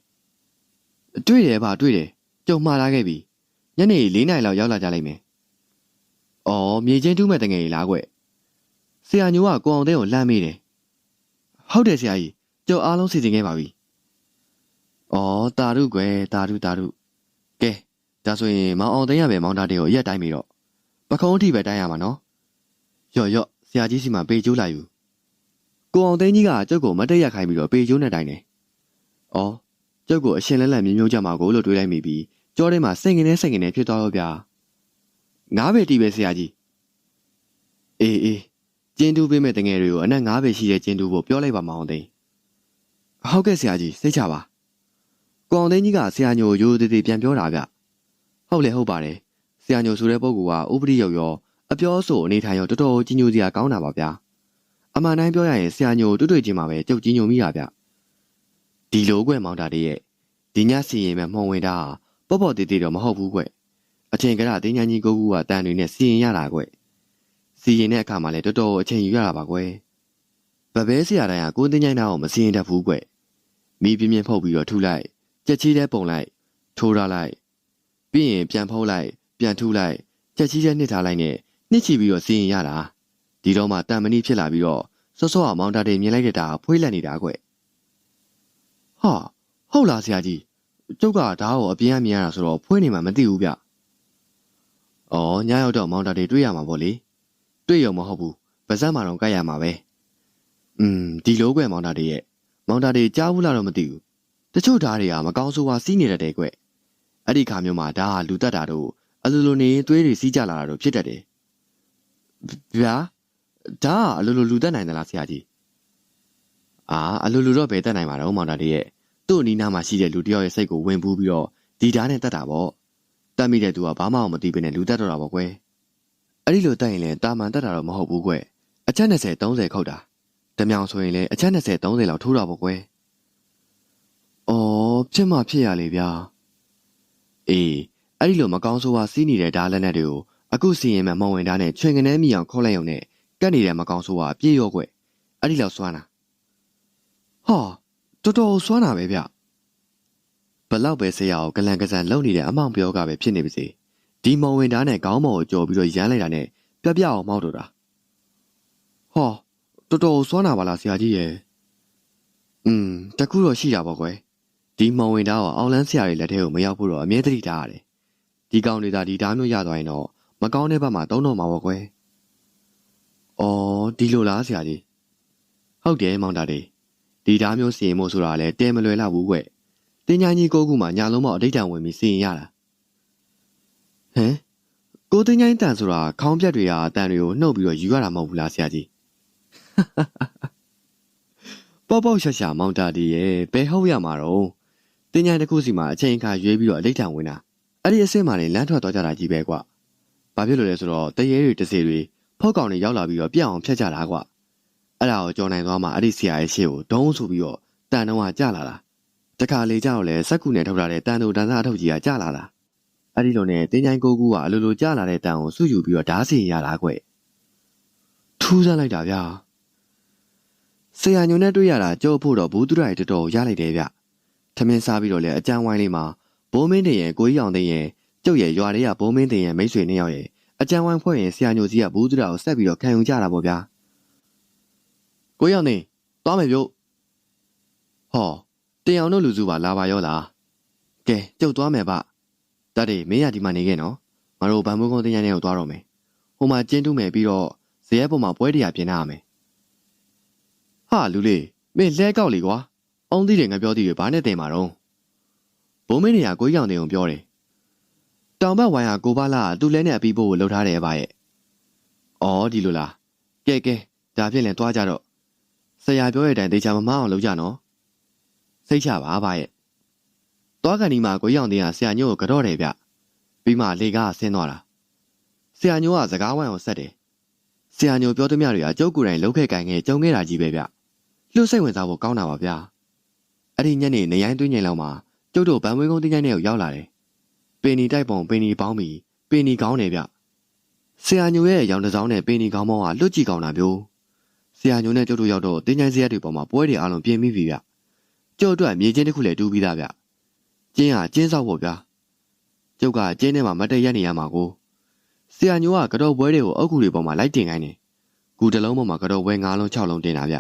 Speaker 1: တွေ့တယ်ဗျတွေ့တယ်ကြုံမှားလာခဲ့ပြီညနေ၄နာရီလောက်ရောက်လာကြလိမ့်မယ်အော်မြေချင်းတူးမဲ့တငယ်ကြီးလားကွဆရာညိုကကိုအောင်သိန်းကိုလှမ်းမိတယ်ဟုတ်တယ်ဆရာကြီးကျုပ်အားလုံးစီစဉ်ခဲ့ပါပြီ။အော်တာရုကွယ်တာရုတာရုကဲဒါဆိုရင်မောင်အောင်သိန်းရပဲမောင်တာတွေကိုရက်တိုင်းပြီတော့ပခုံးအထိပဲတိုင်းရမှာနော်။ရော့ရော့ဆရာကြီးစီမှာပေကျိုးလာယူ။ ကိုအောင်သိန်းကြီးကကျုပ်ကိုမတက်ရက်ခိုင်းပြီးတော့ပေကျိုးနဲ့တိုင်းတယ်။အော်ကျုပ်ကိုအရှင်လက်လက်မြမျိုးကြမှာကိုလို့တွေးလိုက်မိပြီးကြောထဲမှာစိတ်ငင်းနေစိတ်ငင်းနေဖြစ်သွားတော့ဗျာ။ငါးပဲတီးပဲဆရာကြီး။အေးအေးကျင်းတူးပေးမဲ့တငယ်တွေကိုအနက်ငါးပဲရှိတဲ့ကျင်းတူးဖို့ပြောလိုက်ပါမအောင်သိန်း။ဟုတ်ကဲ့ဆရာကြီးစိတ်ချပါ။ကိုအောင်သိန်းကြီးကဆရာညိုရိုးသေးသေးပြန်ပြောတာဗျ။ဟုတ်လေဟုတ်ပါတယ်။ဆရာညိုဆိုတဲ့ပုဂ္ဂိုလ်ကဥပဒေရောက်ရောအပြောဆိုအနေထိုင်ရောတော်တော်ကြီးညိုစရာကောင်းတာပါဗျာ။ အမှန်တိုင်းပြောရရင်ဆရာညိုတွေ့တွေ့ချင်းမှာပဲကြုတ်ကြီးညိုမိတာဗျ။ဒီလိုကွယ်မောင်တာတည်းရဲ့ဒီညစီရင်မဲ့မှုံဝင်တာပေါ့ပေါ့တေးတေးတော့မဟုတ်ဘူးကွ။အထင်ကရတင်းညာကြီးကိုကူကတန်တွေနဲ့စီရင်ရတာကွ။စီရင်တဲ့အခါမှာလည်းတော်တော်အချိန်ယူရတာပါကွယ်။ဗဘဲဆရာတိုင်းကကိုတင်းညာနာကိုမစီရင်တတ်ဘူးကွ။မိပြင်းပြင်းဖုတ်ပြီးတော့ထူလိုက်ကြက်ချီးတဲ့ပုံလိုက်ထိုးထားလိုက်ပြီးရင်ပြန်ဖုတ်လိုက်ပြန်ထူလိုက်ကြက်ချီးတဲ့နှစ်ထားလိုက်နဲ့နှစ်ချီပြီးတော့စီရင်ရတာ ဒီတော့မှတန်မဏိဖြစ်လာပြီးတော့စောစောအောင်မောင်တာတွေမြင်လိုက်တဲ့တာဖွေးလက်နေတာကွဟာဟုတ်လားဆရာကြီးကျုပ်ကဓာတ်ကိုအပြင်းအမြင်ရတာဆိုတော့ဖွေးနေမှမသိဘူးဗျ။အော်ညရောက်တော့မောင်တာတွေတွေ့ရမှာပေါ့လေ။တွေ့ရုံမဟုတ်ဘူး။ပါဇက်မာတော့ကြိုက်ရမှာပဲ။อืมဒီလိုကွယ်မောင်တာတွေရဲ့မောင်တာတွေကြားဘူးလားတော့မသိဘူး။တချို့ဓာတ်တွေကမကောင်းဆိုးဝါစီးနေတတ်တယ်ကွ။အဲ့ဒီခါမျိုးမှာဓာတ်ဟာလူတက်တာတို့အလိုလိုနေသွေးတွေစီးကြလာတာတို့ဖြစ်တတ်တယ်။ဗျာ ဓာတ်ကအလိုလိုလူတက်နိုင်သလားဆရာကြီး။အာအလိုလိုတော့ဘယ်တက်နိုင်မှာတော့မောင်တာတွေရဲ့သူ့အနီးနားမှာရှိတဲ့လူတယောက်ရဲ့စိတ်ကိုဝင်ပူးပြီးတော့ဒီဓာတ်နဲ့တက်တာပေါ့။တက်မိတဲ့သူကဘာမှမသိဘဲနဲ့လူတက်တော့တာပေါ့ကွယ်။အဲ့ဒီလိုတက်ရင်လည်းတာမန်တက်တာတော့မဟုတ်ဘူးကွယ်။အချက်20 30ခုတ်တာ။တမြောင်ဆိုရင်လည်းအချက်20 30လောက်ထိုးတာပေါ့ကွယ်။အော်ဖြစ်မှဖြစ်ရလေဗျာ။အေးအဲ့ဒီလိုမကောင်းဆိုးဝါစီးနေတဲ့ဓာတ်လက်နက်တွေကိုအခုစီရင်မှမဝင်တာနဲ့ချွင်ကနေမိအောင်ခေါ်လိုက်ရုံနဲ့ ကတ်နေတဲ့မကောင်းဆိုးဝါပြေးရောကွယ်။အဲ့ဒီလောက်စွမ်းတာ။ဟာတော်တော်စွမ်းတာပဲဗျဘလောက်ပဲဆရာကိုကလန်ကစားလုံနေတဲ့အမောင်ပြောကပဲဖြစ်နေပါစေဒီမောင်ဝင်သားနဲ့ခေါင်းမော်ကိုကြော်ပြီးတော့ရမ်းလိုက်တာနဲ့ပြပြအောင်မောက်တော့တာဟောတော်တော်စွမ်းတာပါလားဆရာကြီးရဲ့อืมတခုတော့ရှိတာပေါ့ကွယ်ဒီမောင်ဝင်သားကအောင်လန်းဆရာတွေလက်ထဲကိုမရောက်ဖို့တော့အမြဲတမ်းထားရတယ်ဒီကောင်တွေသာဒီဓာမျိုးရသွားရင်တော့မကောင်းတဲ့ဘက်မှာတုံးတော့မှာပေါ့ကွယ် အော်ဒီလိုလားဆရာကြီးဟုတ်တယ်မောင်တာတွေဒီဓာမျိုးစီရင်မို့ဆိုတာလည်းတဲမလွယ်လောက်ဘူးကွ။တင်ညာကြီးကိုကူမှညာလုံးမအဋိဌံဝင်ပြီးစီရင်ရတာ။ဟမ်ကိုတင်ညာကြီးတန်ဆိုတာခေါင်းပြက်တွေကတန်တွေကိုနှုတ်ပြီးတော့ယူရတာမဟုတ်ဘူးလားဆရာကြီး။ပေါ့ပေါ့ရှာရှာမောင်တာဒီရဲ့ဘယ်ဟုတ်ရမှာတော့တင်ညာတစ်ခုစီမှာအချိန်အခါရွေးပြီးတော့အဋိဌံဝင်တာအဲ့ဒီအစ်စ်မှလည်းလမ်းထွက်သွားကြတာကြီးပဲကွ။ဘာဖြစ်လို့လဲဆိုတော့တရေတွေတစေတွေ ဖောက်ကောင်တွေရောက်လာပြီးတော့ပြက်အောင်ဖျက်ကြတာကွ။အဲ့ဒါကိုကြော်နိုင်သွားမှအဲ့ဒီဆရာရဲ့ရှေ့ကိုဒုံးဆိုပြီးတော့တန်တော့ကြလာတာတခါလေကြောက်လဲစက်ကူနဲ့ထုတ်လာတဲ့တန်တို့တန်စားအထုတ်ကြီးကကြလာတာအဲ့ဒီလိုနဲ့တင်းချိုင်းကိုကူကအလိုလိုကြလာတဲ့တန်ကိုစုယူပြီးတော့ဓာတ်စီရတာကွထူးဆန်းလိုက်တာဗျာဆရာညုံနဲ့တွေ့ရတာကြောက်ဖို့တော့ဘူးသူရိုက်တော်တော်ရလိုက်တယ်ဗျထမင်းစားပြီးတော့လဲအကြမ်းဝိုင်းလေးမှာဘိုးမင်းတင်ရဲ့ကိုကြီးအောင်တင်ရဲ့ကျုပ်ရဲ့ရွာတွေကဘိုးမင်းတင်ရဲ့မိတ်ဆွေနှစ်ယောက်ရဲ့ အကြမ်းဝိုင်းဖွဲ့ရင်ဆရာညိုကြီးကဘူးသူရာကိုဆက်ပြီးတော့ခံယူကြတာပေါ့ဗျာကိုရောက်နေသွားမယ်ပြုတ်ဟောတင်အောင်တို့လူစုပါလာပါရောလားကဲကျုပ်သွားမယ်ဗျတတ်တယ်မင်းရဒီမှာနေခဲ့နော်ငါတို့ဗန်မိုးကုန်းတင်ရတဲ့ကိုသွားတော့မယ်ဟိုမှာကျင်းတူးမယ်ပြီးတော့ဇရဲပေါ်မှာပွဲတရားပြင်ရမယ်ဟာလူလေးမင်းလဲကောက်လေကွာအုံးသီးတွေငါပြောသီးတွေဘာနဲ့တင်မှာတော့ဘုံမင်းနေရကိုကြီးအောင်တင်အောင်ပြောတယ် တောင်ဘက်ဝိုင်းဟာကိုပါလာသူ့လဲနဲ့အပီးဖို့ကိုလှုပ်ထားတယ်ဗျရဲ့အော်ဒီလိုလားကဲကဲဒါဖြင့်လည်းတွားကြတော့ဆရာပြောတဲ့အတိုင်းတေချာမမအောင်လုပ်ကြနော်စိတ်ချပါဗျရဲ့တွားကန်ဒီမှာကိုကြီးအောင်တင်ကဆရာညို့ကိုကြော့တယ်ဗျပြီးမှလေကားဆင်းသွားတာဆရာညို့ကစကားဝိုင်းအောင်ဆက်တယ်ဆရာညို့ပြောသမျှတွေကကျုပ်ကိုယ်တိုင်လှုပ်ခဲ့ကြင်ခဲ့ကြုံခဲ့တာကြီးပဲဗျလှုပ်စိတ်ဝင်စားဖို့ကောင်းတာပါဗျာအဲ့ဒီညနေနေရိုင်းတွင်းငိန်လောက်မှာကျုပ်တို့ဗန်ဝေးကုန်းတင်းချိုင်းထဲကိုရောက်လာတယ် ပင်နီတိုက်ပုံပင်နီပေါင်းပြီးပင်နီကောင်းတယ်ဗျဆရာညိုရဲ့ရောင်တစောင်းနဲ့ပင်နီကောင်းမောင်းကလွတ်ကြည့်ကောင်းတာမျိုးဆရာညိုနဲ့ကျုပ်တို့ရောက်တော့တင်းချိုင်းစရက်တွေပေါ်မှာပွဲတွေအားလုံးပြင်ပြီးပြီဗျကျုပ်အတွက်မြေချင်းတစ်ခုလည်းတူးပြီးသားဗျကျင်းဟာကျင်းဆောက်ဖို့ဗျကျုပ်ကကျင်းထဲမှာမတ်တက်ရက်နေရမှာကိုဆရာညိုကကတော့ပွဲတွေကိုအုတ်ကူတွေပေါ်မှာလိုက်တင်ခိုင်းတယ်ကူတစ်လုံးပေါ်မှာကတော့ပွဲ၅လုံး၆လုံးတင်တာဗျ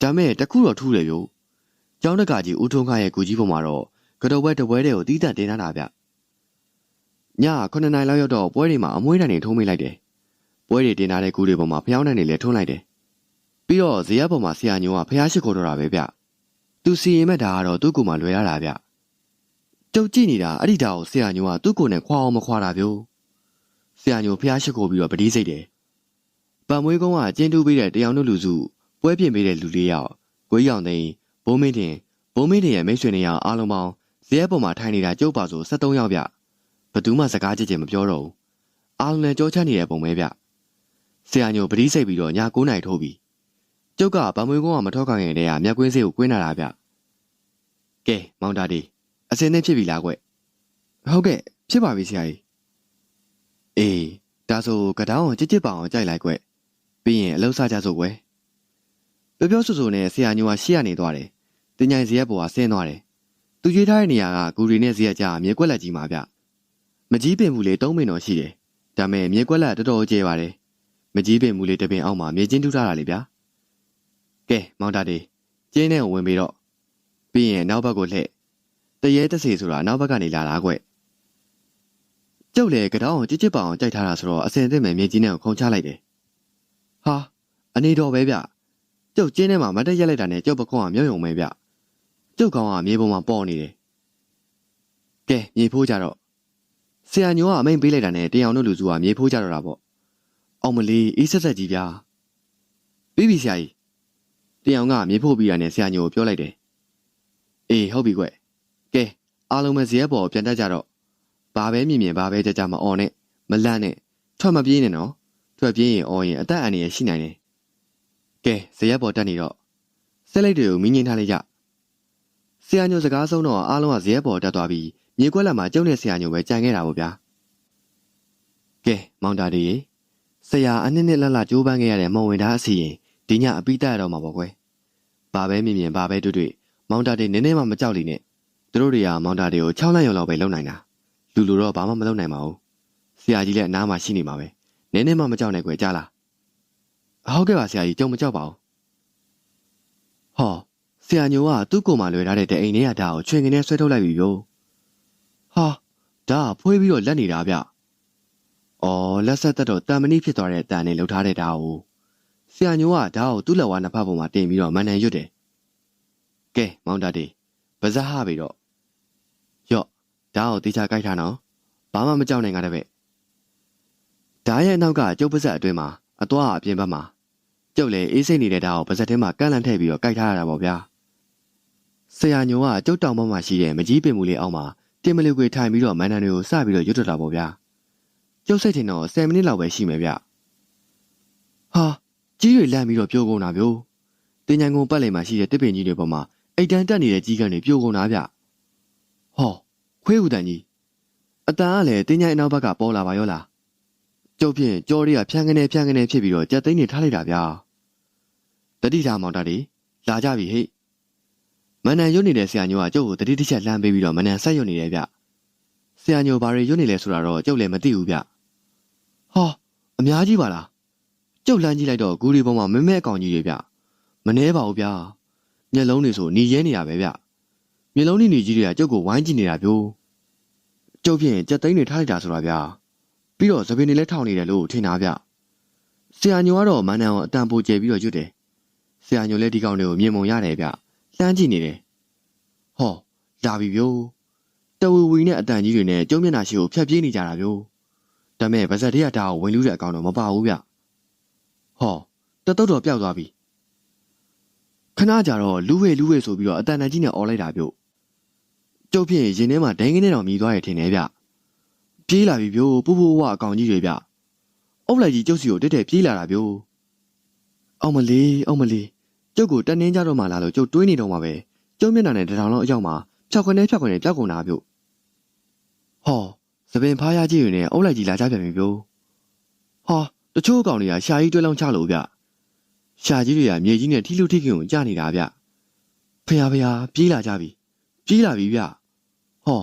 Speaker 1: ဒါမဲ့တခုတော့ထူးတယ်ဗျကျောင်းတကာကြီးဦးထုံးခါရဲ့ကူကြီးပေါ်မှာတော့ကတော့ပွဲတပွဲတွေကိုတီးတန့်တင်ထားတာဗျ ည9နိုင်လောက်ရောက်တော့ပွဲတွေမှာအမွှေးတန်တွေထုံးမိလိုက်တယ်ပွဲတွေတင်ထားတဲ့ကူတွေပေါ်မှာဖျောင်းတန်တွေလည်းထုံးလိုက်တယ်ပြီးတော့ဇေယျပေါ်မှာဆရာညိုကဖျားရှိခိုးတော့တာပဲဗျသူစီရင်မဲ့ဒါကတော့သူ့ကိုယ်မှလွယ်ရတာဗျကျုပ်ကြည့်နေတာအဲ့ဒီဒါကိုဆရာညိုကသူ့ကိုယ်နဲ့ခွာအောင်မခွာတာဗျဆရာညိုဖျားရှိခိုးပြီးတော့ပတိစိတ်တယ်ပံမွေးကုန်းကကျင်းတူးပေးတဲ့တယောင်တို့လူစုပွဲပြင်ပေးတဲ့လူလေးယောက်ကိုကြီးအောင်သိန်းဘုံမင်းတင်ဘုံမင်းတင်ရဲ့မိတ်ဆွေနေရအားလုံးပေါင်းဇရက်ပေါ်မှာထိုင်နေတာကျုပ်ပါဆို73ယောက်ဗျ ဘသူမှစကားကြည့်ကြမပြောတော့ဘူးအားလုံးလည်းကြောချနေတဲ့ပုံပဲဗျဆရာညိုပတိစိတ်ပြီးတော့ည9နိုင်ထိုးပြီကျုပ်ကဗမွေကုန်းကမထောက်ခံခဲ့တဲ့ကမြက်ကွင်းစေးကိုကွင်းလာတာဗျကဲမောင်တာဒီအစင်းနဲ့ဖြစ်ပြီလားကွဟုတ်ကဲ့ဖြစ်ပါပြီဆရာကြီးအေးဒါဆိုကတောင်းကိုကြစ်ကြစ်ပါအောင်ကြိုက်လိုက်ကွပြီးရင်အလုံးစားကြစို့ကွပြောပြောဆိုဆိုနဲ့ဆရာညိုကရှေ့ရနေသွားတယ်တင်ញိုင်ဇရက်ပေါ်ကဆင်းသွားတယ်သူရွေးထားတဲ့နေရာကဂူရီနဲ့ဇရက်ကြားမြေကွက်လက်ကြီးမှာဗျ မကြီးပင်ဘူးလေး၃ပင်တော်ရှိတယ်ဒါမဲ့မြေကွက်လက်တော်တော်ကျဲပါတယ်မကြီးပင်ဘူးလေးတစ်ပင်အောက်မှာမြေချင်းထူထားတာလေဗျာကဲမောင်တာဒီကျင်းထဲကိုဝင်ပြီးတော့ပြီးရင်နောက်ဘက်ကိုလှည့်တရေတစီဆိုတာနောက်ဘက်ကနေလာတာကွကျုပ်လေကတောင်းကိုကြစ်ကြစ်ပအောင်ကြိုက်ထားတာဆိုတော့အစင်အသင့်မဲ့မြေကြီးနဲ့ကိုခုံချလိုက်တယ်ဟာအနေတော်ပဲဗျကျုပ်ကျင်းထဲမှာမတက်ရက်လိုက်တာနဲ့ကျုပ်ပခွန်ကမြုပ်ယုံပဲဗျကျုပ်ကောင်ကမြေပေါ်မှာပေါ်နေတယ်ကဲမြေဖိုးကြတော့ ဆရာညိုကအမိန်ပေးလိုက်တာနဲ့တယောင်တို့လူစုကမြေဖိုးကြတော့တာပေါ့အောင်မလီအေးဆက်ဆက်ကြီးဗျာပြီးပြီဆရာကြီးတယောင်ကမြေဖို့ပြီးတာနဲ့ဆရာညိုကိုပြောလိုက်တယ်အေးဟုတ်ပြီကွကဲအားလုံးပဲဇရက်ပေါ်ပြန်တက်ကြတော့ဘာပဲမြင်မြင်ဘာပဲကြကြမအော်နဲ့မလန့်နဲ့ထွက်မပြေးနဲ့နော်ထွက်ပြေးရင်အော်ရင်အသက်အန္တရာယ်ရှိနိုင်တယ်ကဲဇရက်ပေါ်တက်နေတော့ဆက်လိုက်တွေကိုမင်းငင်းထားလိုက်ကြဆရာညိုစကားဆုံးတော့အားလုံးကဇရက်ပေါ်တက်သွားပြီး မြေကွက်လက်မှာကျုံနဲ့ဆရာညိုပဲကြံခဲ့တာပေါ့ဗျာကဲမောင်တာတွေဆရာအနှစ်နှစ်လလကြိုးပမ်းခဲ့ရတဲ့မောင်ဝင်သားအစီရင်ဒီညအပိတက်ရတော့မှာပေါ့ကွယ်ဘာပဲမြင်မြင်ဘာပဲတွေ့တွေ့မောင်တာတွေနည်းနည်းမှမကြောက်လိမ့်နဲ့သူတို့တွေကမောင်တာတွေကို6လန့်ရုံလောက်ပဲလုံနိုင်တာလူလူတော့ဘာမှမလုပ်နိုင်ပါဘူးဆရာကြီးလည်းအနားမှာရှိနေမှာပဲနည်းနည်းမှမကြောက်နဲ့ကွယ်ကြားလားဟုတ်ကဲ့ပါဆရာကြီးကြုံမကြောက်ပါဘူးဟောဆရာညိုကသူ့ကိုယ်မှလွယ်ထားတဲ့အိမ်ထဲကဓာတ်ကိုချွင်ငင်းနဲ့ဆွဲထုတ်လိုက်ပြီဗျ ဟာဒါကဖွေးပြီးတော့လက်နေတာဗျအော်လက်ဆက်သက်တော့တန်မဏိဖြစ်သွားတဲ့တန်နဲ့လှုပ်ထားတဲ့ဓာတ်ကိုဆရာညိုကဓာတ်ကိုသူ့လက်ဝါးနှစ်ဖက်ပေါ်မှာတင်ပြီးတော့မန်နန်ရွတ်တယ်ကဲမောင်တာတေပါဇက်ဟပြီတော့ယော့ဓာတ်ကိုတေချာကြိုက်ထားနော်ဘာမှမကြောက်နိုင်ကြတဲ့ပဲဓာတ်ရဲ့အနောက်ကကျုပ်ပါဇက်အတွင်းမှာအသွားအပြင်ဘက်မှာကျုပ်လည်းအေးစိတ်နေတဲ့ဓာတ်ကိုပါဇက်ထဲမှာကန့်လန့်ထည့်ပြီးတော့ကြိုက်ထားရတာပေါ့ဗျာဆရာညိုကကျုပ်တောင်ပေါ်မှာရှိတဲ့မကြီးပင်မူလေးအောက်မှာ တင်မလီကွေထိုင်ပြီးတော့မန်နန်တွေကိုစပြီးတော့ရွတ်တက်တာပေါ့ဗျာကျုပ်စိတ်ထင်တော့10မိနစ်လောက်ပဲရှိမယ်ဗျဟာကြီးတွေလန့်ပြီးတော့ပြိုကုန်တာဗျို့တင်ញံကုန်ပတ်လည်မှာရှိတဲ့တစ်ပင်ကြီးတွေပေါ်မှာအိတ်တန်းတက်နေတဲ့ကြီးကန်းတွေပြိုကုန်တာဗျဟောခွေးဦးတန်ကြီးအတန်ကလည်းတင်ញံအနောက်ဘက်ကပေါ်လာပါရောလားကျုပ်ဖြင့်ကြော်ရီကဖြန်းကနေဖြန်းကနေဖြစ်ပြီးတော့ကြက်သိန်းတွေထားလိုက်တာဗျာတတိထားမောင်တာတွေလာကြပြီဟိတ် မနန်ရွတ်နေတဲ့ဆရာညိုကကျုပ်ကိုတတိတစ်ချက်လှမ်းပေးပြီးတော့မနန်ဆက်ရွတ်နေတယ်ဗျဆရာညိုဘာတွေရွတ်နေလဲဆိုတာတော့ကျုပ်လည်းမသိဘူးဗျဟောအများကြီးပါလားကျုပ်လှမ်းကြည့်လိုက်တော့ဂူရီပေါ်မှာမမဲအကောင်ကြီးတွေဗျမနှဲပါဘူးဗျမျက်လုံးတွေဆိုหนีရဲနေရပဲဗျမျက်လုံးတွေหนีကြီးတွေကကျုပ်ကိုဝိုင်းကြည့်နေတာဗျို့ကျုပ်ဖြင့်ကြက်သိန်းတွေထားလိုက်တာဆိုတာဗျာပြီးတော့သပင်တွေလည်းထောင်နေတယ်လို့ထင်တာဗျဆရာညိုကတော့မန်နန်ကိုအတန်ပိုကျဲပြီးတော့ရွတ်တယ်ဆရာညိုလည်းဒီကောင်တွေကိုမြင်မုံရတယ်ဗျ လှမ်းကြည့်နေတယ်ဟောလာပြီဗျို့တဝီဝီနဲ့အတန်ကြီးတွေနဲ့ကျုံမျက်နှာရှိကိုဖျက်ပြေးနေကြတာဗျို့ဒါမဲ့ဗဇက်တရဒါကိုဝင်လူတဲ့အကောင်တော့မပါဘူးဗျဟောတတုတ်တော့ပျောက်သွားပြီခဏကြာတော့လူဝဲလူဝဲဆိုပြီးတော့အတန်တန်ကြီးနဲ့អော်လိုက်တာဗျို့ကျုပ်ဖြင့်ရင်ထဲမှာဒိုင်းကနေတော့မြည်သွားရထင်တယ်ဗျပြေးလာပြီဗျို့ပူပူဝအကောင်ကြီးတွေဗျအုပ်လိုက်ကြီးကျုပ်စီကိုတက်တက်ပြေးလာတာဗျို့အောင်မလေးအောင်မလေး ကျုပ်ကိုတန်းနှင်းကြတော့မှလာလို့ကျုပ်တွေးနေတော့မှာပဲကျုံမျက်နှာနဲ့တထောင်လောက်အရောက်မှာဖြောက်ခွနဲ့ဖြောက်ခွနဲ့ပျောက်ကုန်တာဗျို့ဟောသပင်ဖားရကြီးတွေနဲ့အုပ်လိုက်ကြီးလာကြပြန်ပြီဗျို့ဟာတချို့အကောင်တွေကရှာကြီးတွဲလောင်းချလို့ဗျရှာကြီးတွေကမြေကြီးနဲ့ထီလူထိခင်ကိုကြာနေတာဗျဖះဖះပြေးလာကြပြီပြေးလာပြီဗျဟော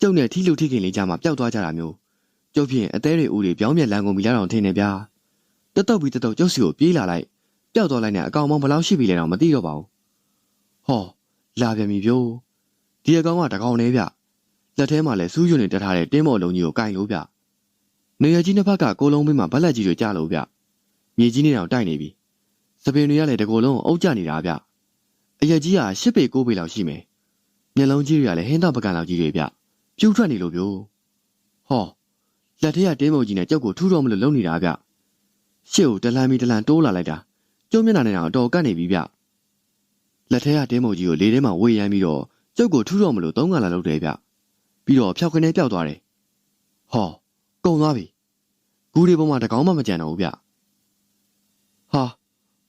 Speaker 1: ကျုပ်နဲ့ထီလူထိခင်လေးကြမှာပျောက်သွားကြတာမျိုးကျုပ်ဖြင့်အသေးတွေဦးတွေပြောင်းပြက်လန်ကုန်ပြီလားတော့ထင်နေဗျာတတုတ်ပြီးတတုတ်ကျုပ်စီကိုပြေးလာလိုက် ပျောက်သွားလိုက်နဲ့အကောင်မောင်ဘယ်လောက်ရှိပြီလဲတော့မသိတော့ပါဘူးဟောလာပြန်ပြီဗျို့ဒီအကောင်ကတကောင်နေဗျလက်ထဲမှာလည်းစူးရွံနေတက်ထားတဲ့တင်းမော်လုံးကြီးကိုကင်လို့ဗျနေရကြီးနှစ်ဖက်ကကိုလုံးဘေးမှာဗက်လက်ကြီးတွေကြလို့ဗျမြေကြီးနေတော့တိုက်နေပြီစပင်တွေကလည်းတကိုယ်လုံးအုပ်ကျနေတာဗျအရက်ကြီးက၈ပေ၉ပေလောက်ရှိမယ်မျက်လုံးကြီးတွေကလည်းဟင်းတော့ပကံလောက်ကြီးတွေဗျပြူးထွက်နေလို့ဗျို့ဟောလက်ထက်ကတင်းမုံကြီးနဲ့ကြောက်ကိုထူးတော့မလို့လုံနေတာဗျရှေ့ကိုတလန်မီတလန်တိုးလာလိုက်တာ ကျုံမျက်နှာနဲ့တော့အတော်ကတ်နေပြီဗျလက်ထက်ကတင်းမုံကြီးကိုလေထဲမှာဝေးရမ်းပြီးတော့ကျုပ်ကိုထူးတော့မလို့သုံးကလာလောက်တယ်ဗျပြီးတော့ဖြောက်ခနဲ့ပျောက်သွားတယ်ဟောကုံသွားပြီဂူဒီပေါ်မှာတကောင်မှမကြံတော့ဘူးဗျဟာ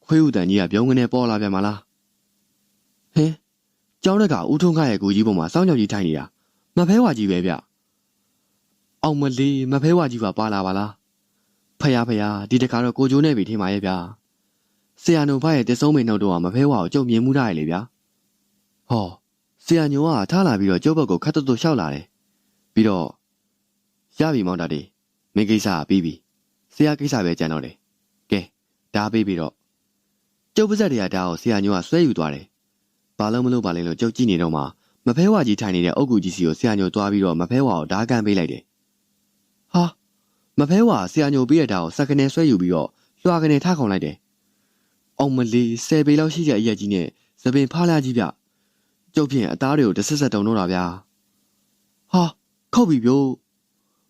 Speaker 1: ခွေးဥတန်ကြီးကပြုံးကနေပေါ်လာပြန်မလားဟင်ကျောင်းတက်ကဦးထုံးခရဲ့ကူကြီးပေါ်မှာစောင်းကြောင်ကြီးထိုင်နေတာမဖဲဝါကြီးပဲဗျအောင်မလေးမဖဲဝါကြီးပါပါလာပါလားဖယားဖယားဒီတခါတော့ကိုကျိုးနေပြီထင်ပါရဲ့ဗျာ ဆရာနိုဘရဲ့တဆုံးမိန်နှုတ်တော့မဖဲဝါကိုကြုံမြင်မှုထားရလေဗျာဟောဆရာညိုကထားလာပြီးတော့ကျုပ်ဘက်ကိုခတ်တွတ်တွတ်ရှောက်လာတယ်ပြီးတော့ရပြီမောင်တာဒီမင်းကိစ္စကပြီးပြီဆရာကိစ္စပဲကြံတော့တယ်ကဲဒါပြီးပြီးတော့ကျုပ်ပါဇက်တွေကဒါကိုဆရာညိုကဆွဲယူသွားတယ်ဘာလို့မလို့ပါလဲလို့ကျုပ်ကြည့်နေတော့မှမဖဲဝါကြီးထိုင်နေတဲ့အုတ်ကူကြီးစီကိုဆရာညိုတွားပြီးတော့မဖဲဝါကိုဓာကန်ပေးလိုက်တယ်ဟာမဖဲဝါဆရာညိုပေးရတာကိုစက်ကနေဆွဲယူပြီးတော့လွှာကနေထခုံလိုက်တယ် အောင်မလီဆယ်ပေလောက်ရှိတဲ့အရက်ကြီးနဲ့သပင်ဖားလာကြီးဗျကျုပ်ဖြင့်အသားတွေကိုတစ်ဆက်ဆက်တုံတော့တာဗျာဟာခုတ်ပြီဗျို့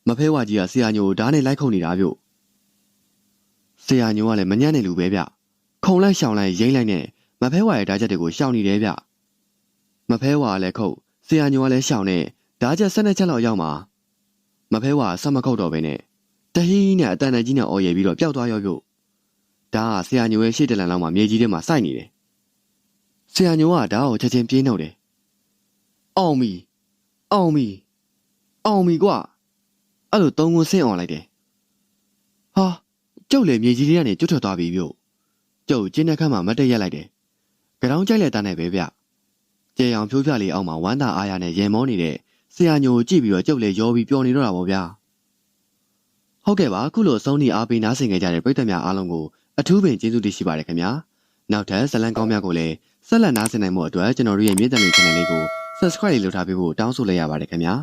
Speaker 1: မဖဲဝါကြီးကဆရာညိုကိုဓာတ်နဲ့လိုက်ခုန်နေတာဗျို့ဆရာညိုကလည်းမညံ့နေလူပဲဗျခုံလိုက်ရှောင်လိုက်ရိမ့်လိုက်နဲ့မဖဲဝါရဲ့ဓာတ်ချက်တွေကိုရှောင်နေတယ်ဗျမဖဲဝါကလည်းခုတ်ဆရာညိုကလည်းရှောင်နေဓာတ်ချက်၁၂ချက်လောက်ရောက်မှာမဖဲဝါဆက်မခုတ်တော့ပဲနဲ့တဟီးနဲ့အတန်တန်ကြီးနဲ့အော်ရည်ပြီးတော့ပျောက်သွားရောဗျို့ ဒါကဆရာညိုရဲ့ရှေ့တလန်လောက်မှာမြေကြီးထဲမှာစိုက်နေတယ်ဆရာညိုကဒါကိုချက်ချင်းပြင်းနှုတ်တယ်အောင်မီအောင်မီအောင်မီကွာအဲ့လိုသုံးခုဆင်းအောင်လိုက်တယ်ဟာကျုပ်လည်းမြေကြီးတွေကနေကျွတ်ထွက်သွားပြီမြို့ကျုပ်ကျင်းတဲ့ခန်းမှာမတ်တက်ရက်လိုက်တယ်ကြောင်ကြိုက်လက်တန်းနဲ့ပဲဗျကျေအောင်ဖြိုးဖြလေးအောင်မှာဝမ်းသာအားရနဲ့ရင်မောနေတဲ့ဆရာညိုကိုကြည့်ပြီးတော့ကျုပ်လည်းရောပြီးပျော်နေတော့တာပေါ့ဗျာဟုတ်ကဲ့ပါအခုလိုအဆုံးထိအားပေးနားဆင်ကြကြတဲ့ပရိသတ်များအားလုံးကို အထူးပင်ကျေးဇူးတင်ရှိပါတယ်ခင်ဗျာနောက်ထပ်ဇလံကောင်းများကိုလည်းဆက်လက်နားဆင်နိုင်မှုအတွက်ကျွန်တော်တို့ရဲ့မြေတံလေး channel လေးကို subscribe လုပ်ထားပေးဖို့တောင်းဆိုလိုက်ရပါတယ်ခင်ဗျာ